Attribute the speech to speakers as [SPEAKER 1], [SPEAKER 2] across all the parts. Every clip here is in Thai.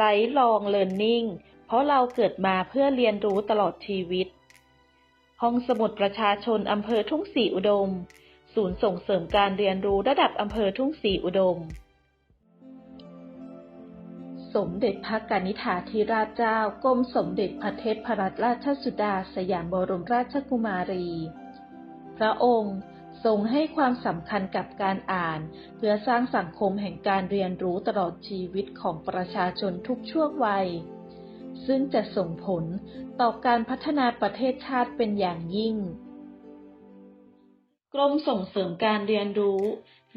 [SPEAKER 1] Lifelong Learning เพราะเราเกิดมาเพื่อเรียนรู้ตลอดชีวิต ห้องสมุดประชาชนอำเภอทุ่งศรีอุดม ศูนย์ส่งเสริมการเรียนรู้ระดับอำเภอทุ่งศรีอุดม สมเด็จพระกนิษฐาธิราชเจ้ากรมสมเด็จพระเทพรัตนราชสุดาสยามบรมราชกุมารี พระองค์ ทรงให้ความสำคัญกับการอ่าน เพื่อสร้างสังคมแห่งการเรียนรู้ตลอดชีวิตของประชาชนทุกช่วงวัย ซึ่งจะส่งผลต่อการพัฒนาประเทศชาติเป็นอย่างยิ่ง กรมส่งเสริมการเรียนรู้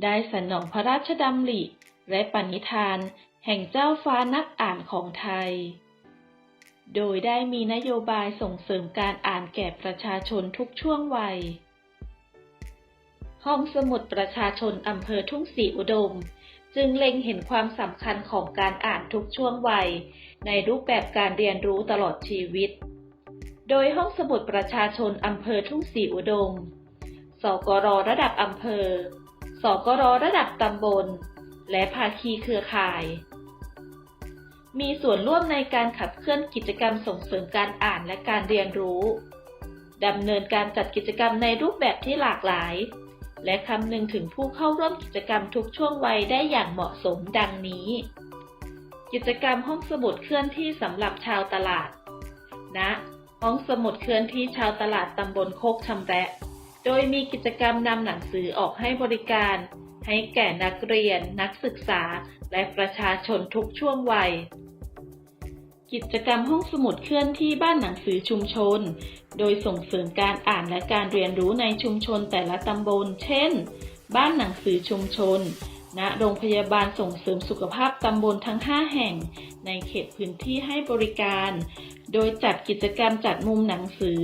[SPEAKER 1] ได้สนองพระราชดำริและปณิธาน แห่งเจ้าฟ้านักอ่านของไทยโดยได้มีนโยบายส่งเสริมการอ่านแก่ประชาชนทุกช่วงวัย ห้องสมุดประชาชนอำเภอทุ่งศรีอุดม จึงเล็งเห็นความสำคัญของการอ่านทุกช่วงวัย ในรูปแบบการเรียนรู้ตลอดชีวิต โดยห้องสมุดประชาชนอำเภอทุ่งศรีอุดม สกรระดับอำเภอ สกรระดับตำบล และภาคีเครือข่าย มีส่วนร่วมในการขับเคลื่อนกิจกรรมส่งเสริมการอ่านและการเรียนรู้ดำเนินการจัดกิจกรรมในรูปแบบที่หลากหลาย และคำนึงถึงผู้เข้าร่วมกิจกรรมทุกช่วงวัยได้อย่างเหมาะสมดังนี้ กิจกรรมห้องสมุดเคลื่อนที่สำหรับชาวตลาดณห้องสมุดเคลื่อนที่ชาวตลาดตำบลโคกชำแระ โดยมีกิจกรรมนำหนังสือออกให้บริการ ให้แก่นักเรียน นักศึกษา และประชาชนทุกช่วงวัย กิจกรรมห้องสมุดเคลื่อนที่บ้านหนังสือชุมชน โดยส่งเสริมการอ่านและการเรียนรู้ในชุมชนแต่ละตำบล เช่น บ้านหนังสือชุมชน ณ โรงพยาบาลส่งเสริมสุขภาพตำบลทั้ง 5 แห่ง ในเขตพื้นที่ให้บริการ โดยจัดกิจกรรมจัดมุมหนังสือ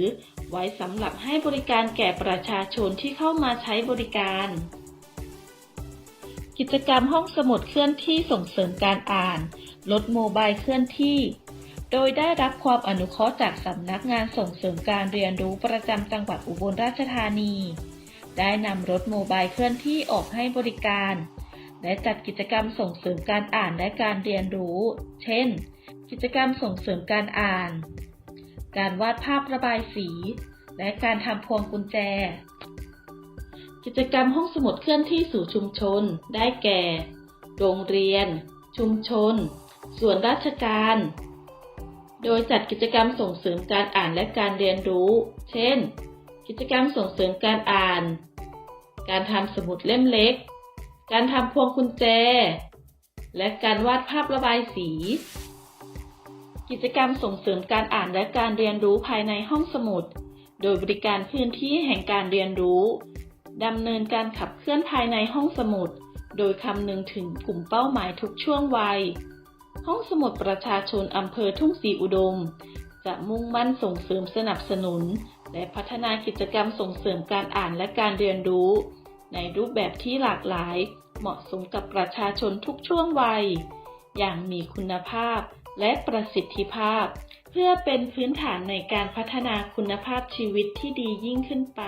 [SPEAKER 1] ไว้สำหรับให้บริการแก่ประชาชนที่เข้ามาใช้บริการ กิจกรรมห้องสมุดเคลื่อนที่ส่งเสริมการอ่านลดโมบายเคลื่อนที่ โดยได้รับความอนุเคราะห์จากสำนักงานส่งเสริมการเรียนรู้ประจำจังหวัดอุบลราชธานี ได้นำรถโมบายเคลื่อนที่ออกให้บริการ และจัดกิจกรรมส่งเสริมการอ่านและการเรียนรู้ เช่น กิจกรรมส่งเสริมการอ่าน การวาดภาพระบายสี และการทำพวงกุญแจ กิจกรรมห้องสมุดเคลื่อนที่สู่ชุมชน ได้แก่ โรงเรียน ชุมชน ส่วนราชการ โดยจัดกิจกรรมส่งเสริมการอ่านและการเรียนรู้ เช่น กิจกรรมส่งเสริมการอ่าน การทำสมุดเล่มเล็ก การทำพวงกุญแจ และการวาดภาพระบายสี กิจกรรมส่งเสริมการอ่านและการเรียนรู้ภายในห้องสมุด โดยบริการพื้นที่แห่งการเรียนรู้ดำเนินการขับเคลื่อนภายในห้องสมุด โดยคำนึงถึงกลุ่มเป้าหมายทุกช่วงวัย ห้องสมุดประชาชนอำเภอทุ่งศรีอุดม จะมุ่งมั่นส่งเสริมสนับสนุน และพัฒนากิจกรรมส่งเสริมการอ่านและการเรียนรู้ ในรูปแบบที่หลากหลาย เหมาะสมกับประชาชนทุกช่วงวัย อย่างมีคุณภาพและประสิทธิภาพ เพื่อเป็นพื้นฐานในการพัฒนาคุณภาพชีวิตที่ดียิ่งขึ้นไป